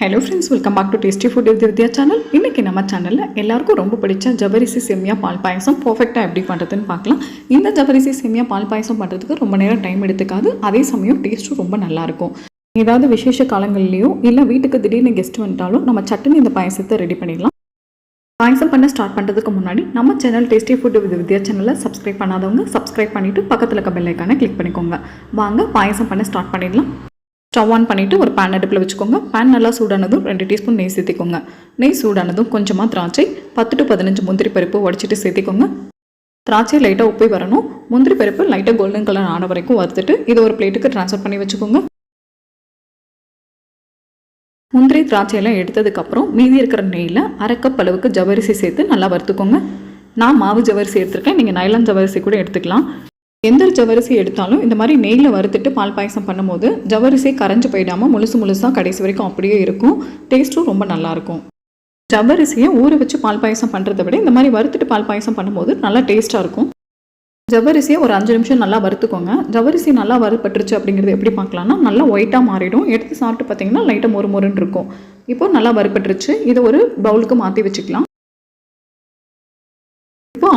Hello friends welcome back to tasty food with Vidya channel இன்றைக்கி நம்ம சேனலில் எல்லாருக்கும் ரொம்ப பிடிச்ச ஜவரிசி செம்மியா பால் பாயசம். பர்ஃபெக்டாக எப்படி பண்ணுறதுன்னு பார்க்கலாம். இந்த ஜவரிசி செம்மியா பால் பாயசம் பண்ணுறதுக்கு ரொம்ப நேரம் டைம் எடுத்துக்காது. அதே சமயம் டேஸ்ட்டும் ரொம்ப நல்லாயிருக்கும் ஏதாவது விசேஷ காலங்கள்லேயோ இல்லை வீட்டுக்கு திடீர்னு கெஸ்ட் வந்துட்டாலும் நம்ம சட்டுன்னு இந்த பாயசத்தை ரெடி பண்ணிடலாம். பாயசம் பண்ண ஸ்டார்ட் பண்ணுறதுக்கு முன்னாடி நம்ம channel tasty food with Vidya சேனலை சப்ஸ்கிரைப் பண்ணாதவங்க சப்ஸ்கிரைப் பண்ணிவிட்டு பக்கத்தில் இருக்க பெல்லைக்கான கிளிக் பண்ணிக்கோங்க. வாங்க பாயசம் பண்ண ஸ்டார்ட் பண்ணிடலாம். ஸ்டவ் ஆன் பண்ணிவிட்டு ஒரு பேன் அடுப்பில் வச்சுக்கோங்க. பேன் நல்லா சூடானதும் ரெண்டு டீஸ்பூன் நெய் சேர்த்திக்கோங்க. நெய் சூடானதும் கொஞ்சமாக திராட்சை பத்து டு பதினஞ்சு முந்திரி பருப்பு உடச்சிட்டு சேர்த்திக்கோங்க. திராட்சை லைட்டாக உப்பி வரணும். முந்திரி பருப்பு லைட்டாக கோல்டன் கலர் ஆன வரைக்கும் வறுத்துட்டு இதை ஒரு பிளேட்டுக்கு ட்ரான்ஸ்ஃபர் பண்ணி வச்சுக்கோங்க. முந்திரி திராட்சையெல்லாம் எடுத்ததுக்கப்புறம் மீதி இருக்கிற நெய்யில் அரைக்கப் அளவுக்கு ஜவரிசி சேர்த்து நல்லா வறுத்துக்கோங்க. நான் மாவு ஜவரிசி எடுத்திருக்கேன். நீங்கள் நைலான் ஜவரிசி கூட எடுத்துக்கலாம். எந்த ஜவரிசி எடுத்தாலும் இந்த மாதிரி நெய்யில் வறுத்துட்டு பால் பாயசம் பண்ணும்போது ஜவரிசி கரைஞ்சு போயிடாமல் முழுசு முழுசாக கடைசி வரைக்கும் அப்படியே இருக்கும். டேஸ்ட்டும் ரொம்ப நல்லாயிருக்கும் ஜவ்வரிசியை ஊற வச்சு பால் பாயசம் பண்ணுறதை விட இந்த மாதிரி வறுத்துட்டு பால் பாயசம் பண்ணும்போது நல்லா டேஸ்ட்டாக இருக்கும். ஜவ்வரிசியை ஒரு அஞ்சு நிமிஷம் நல்லா வறுத்துக்கோங்க. ஜவ்வரிசி நல்லா வறுப்பட்டுருச்சு அப்படிங்கிறது எப்படி பார்க்கலாம்னா நல்லா ஒயிட்டாக மாறிடும். எடுத்து சாப்பிட்டு பார்த்தீங்கன்னா லைட்டாக மொறு மொறுன்னு இருக்கும். இப்போ நல்லா வறுப்பட்டுருச்சு இதை ஒரு பவுலுக்கு மாற்றி வச்சுக்கலாம்.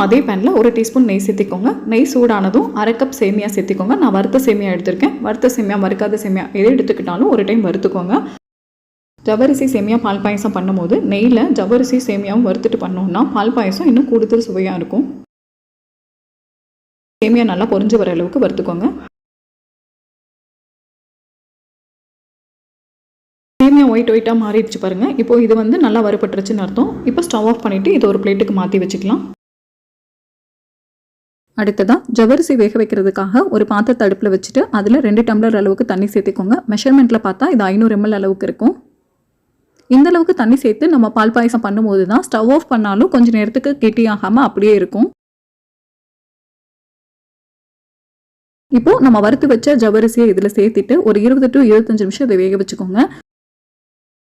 அதே பேனில் ஒரு டீஸ்பூன் நெய் சேர்த்திக்கோங்க. நெய் சூடானதும் அரை கப் சேமியா சேர்த்திக்கோங்க. நான் வறுத்த சேமியா எடுத்திருக்கேன். வறுத்த சேமியா வறுக்காத சேமியா எதை எடுத்துக்கிட்டாலும் ஒரு டைம் வறுத்துக்கோங்க. ஜவரிசி சேமியா பால் பாயசம் பண்ணும்போது நெய்யில் ஜவரிசி சேமியாவும் வறுத்துட்டு பண்ணோம்னா பால் பாயசம் இன்னும் கூடுதல் சுவையாக இருக்கும். சேமியா நல்லா பொறிஞ்சு வர அளவுக்கு வறுத்துக்கோங்க. சேமியா ஒயிட் ஒயிட்டாக மாறிடுச்சு பாருங்கள் இப்போது இது வந்து நல்லா வறுபட்டுருச்சுன்னு அர்த்தம். இப்போ ஸ்டவ் ஆஃப் பண்ணிவிட்டு இது ஒரு பிளேட்டுக்கு மாற்றி வச்சுக்கலாம். அடுத்ததாக ஜவரிசி வேக வைக்கிறதுக்காக ஒரு பாத்திரத்தை அடுப்பில் வச்சுட்டு அதில் ரெண்டு டம்ளர் அளவுக்கு தண்ணி சேர்த்துக்கோங்க. மெஷர்மெண்ட்டில் பார்த்தா இது ஐநூறு எம்எல் அளவுக்கு இருக்கும். இந்த அளவுக்கு தண்ணி சேர்த்து நம்ம பால் பாயசம் பண்ணும்போது தான் ஸ்டவ் ஆஃப் பண்ணாலும் கொஞ்சம் நேரத்துக்கு கெட்டியாகாமல் அப்படியே இருக்கும். இப்போ நம்ம வறுத்து வச்ச ஜவரிசியை இதில் சேர்த்துட்டு ஒரு இருபது டு இருபத்தஞ்சு நிமிஷம் இதை வேக வச்சுக்கோங்க.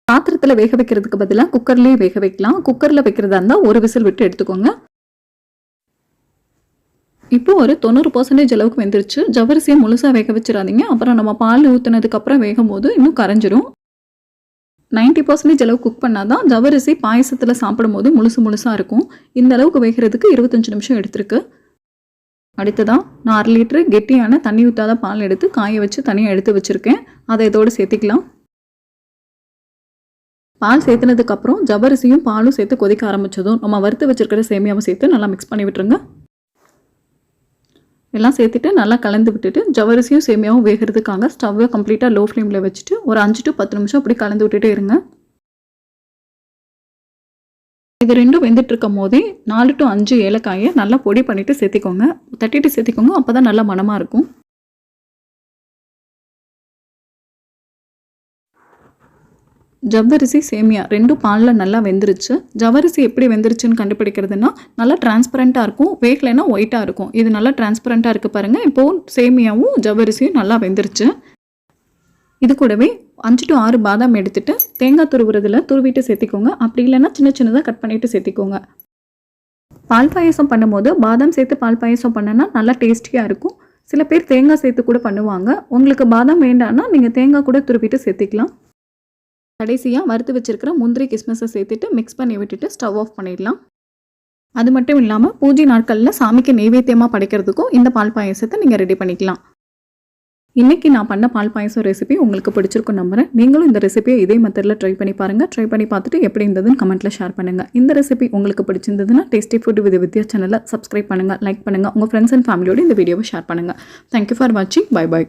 பாத்திரத்தில் வேக வைக்கிறதுக்கு பதிலாக குக்கர்லேயே வேக வைக்கலாம். குக்கரில் வைக்கிறதா இருந்தால் ஒரு விசில் விட்டு எடுத்துக்கோங்க. இப்போ ஒரு தொண்ணூறு பர்சன்டேஜ் அளவுக்கு வெந்துருச்சு. ஜவரிசியை முழுசாக வேக வச்சிடாதீங்க. அப்புறம் நம்ம பால் ஊற்றுனதுக்கப்புறம் வேகும் போது இன்னும் கரைஞ்சிரும். நைன்ட்டி பர்சன்டேஜ் அளவு குக் பண்ணால் தான் ஜவரிசி பாயசத்தில் சாப்பிடும் போது முழுசு முழுசாக இருக்கும். இந்த அளவுக்கு வேகிறதுக்கு இருபத்தஞ்சு நிமிஷம் எடுத்திருக்கு. அடுத்ததாக நான் அரை லிட்டரு கெட்டியான தண்ணி ஊற்றாத பால் எடுத்து காய வச்சு தனியாக எடுத்து வச்சுருக்கேன். அதை இதோடு சேர்த்திக்கலாம். பால் சேர்த்துனதுக்கப்புறம் ஜவரிசியும் பாலும் சேர்த்து கொதிக்க ஆரம்பித்ததும் நம்ம வறுத்து வச்சுருக்கிற சேமியாவை சேர்த்து நல்லா மிக்ஸ் பண்ணி விட்டுருங்க. எல்லாம் சேர்த்துட்டு நல்லா கலந்து விட்டுட்டு ஜவரிசியும் சேமியாவும் வேகிறதுக்காக ஸ்டவ்வை கம்ப்ளீட்டாக லோ ஃப்ளேமில் வச்சுட்டு ஒரு அஞ்சு டு பத்து நிமிஷம் அப்படி கலந்து விட்டுட்டே இருங்க. இது ரெண்டும் வெந்துட்டு இருக்கும் போதே நாலு டு அஞ்சு ஏலக்காயை நல்லா பொடி பண்ணிவிட்டு சேர்த்திக்கோங்க. தட்டிட்டு சேர்த்திக்கோங்க அப்போ தான் நல்லா மனமாக இருக்கும். ஜவ்வரிசி சேமியா ரெண்டும் பாலில் நல்லா வெந்துருச்சு. ஜவ்வரிசி எப்படி வெந்துருச்சுன்னு கண்டுபிடிக்கிறதுனா நல்லா டிரான்ஸ்பரண்ட்டாக இருக்கும் வேகலைன்னா ஒயிட்டாக இருக்கும். இது நல்லா டிரான்ஸ்பரண்ட்டாக இருக்குது பாருங்கள் இப்போது சேமியாவும் ஜவ்வரிசியும் நல்லா வெந்துருச்சு. இது கூடவே அஞ்சு டு ஆறு பாதாம் எடுத்துகிட்டு தேங்காய் துருவுறதில் துருவிட்டு சேர்த்திக்கோங்க. அப்படி இல்லைன்னா சின்ன சின்னதாக கட் பண்ணிவிட்டு சேர்த்திக்கோங்க. பால் பாயசம் பண்ணும்போது பாதாம் சேர்த்து பால் பாயசம் பண்ணனா நல்லா டேஸ்டியாக இருக்கும். சில பேர் தேங்காய் சேர்த்து கூட பண்ணுவாங்க. உங்களுக்கு பாதாம் வேண்டாம்னா நீங்கள் தேங்காய் கூட துருவிட்டு சேர்த்திக்கலாம். கடைசியாக வறுத்து வச்சுருக்கிற முந்திரி கிஸ்மஸை சேர்த்துட்டு மிக்ஸ் பண்ணி விட்டுட்டு ஸ்டவ் ஆஃப் பண்ணிடலாம். அது மட்டும் இல்லாமல் பூஜை நாட்களில் சாமிக்கு நெய்வேத்தியமாக படைக்கிறதுக்கும் இந்த பால் பாயசத்தை நீங்கள் ரெடி பண்ணிக்கலாம். இன்றைக்கி நான் பண்ண பால் பாயசம் ரெசிபி உங்களுக்கு பிடிச்சிருக்கும் நம்புறேன். நீங்களும் இந்த ரெசிபியை இதே மெத்தடில் ட்ரை பண்ணி பாருங்கள் ட்ரை பண்ணி பார்த்துட்டு எப்படி இருந்ததுன்னு கமெண்ட்டில் ஷேர் பண்ணுங்கள் இந்த ரெசிபி உங்களுக்கு பிடிச்சிருந்ததுன்னா டேஸ்டி ஃபுட் வித் வித்யா சேனலை சப்ஸ்கிரைப் பண்ணுங்கள் லைக் பண்ணுங்கள் உங்கள் ஃப்ரெண்ட்ஸ் அண்ட் ஃபேமிலியோடு இந்த வீடியோவை ஷேர் பண்ணுங்கள் தேங்க்யூ ஃபார் வாட்சிங் பை பை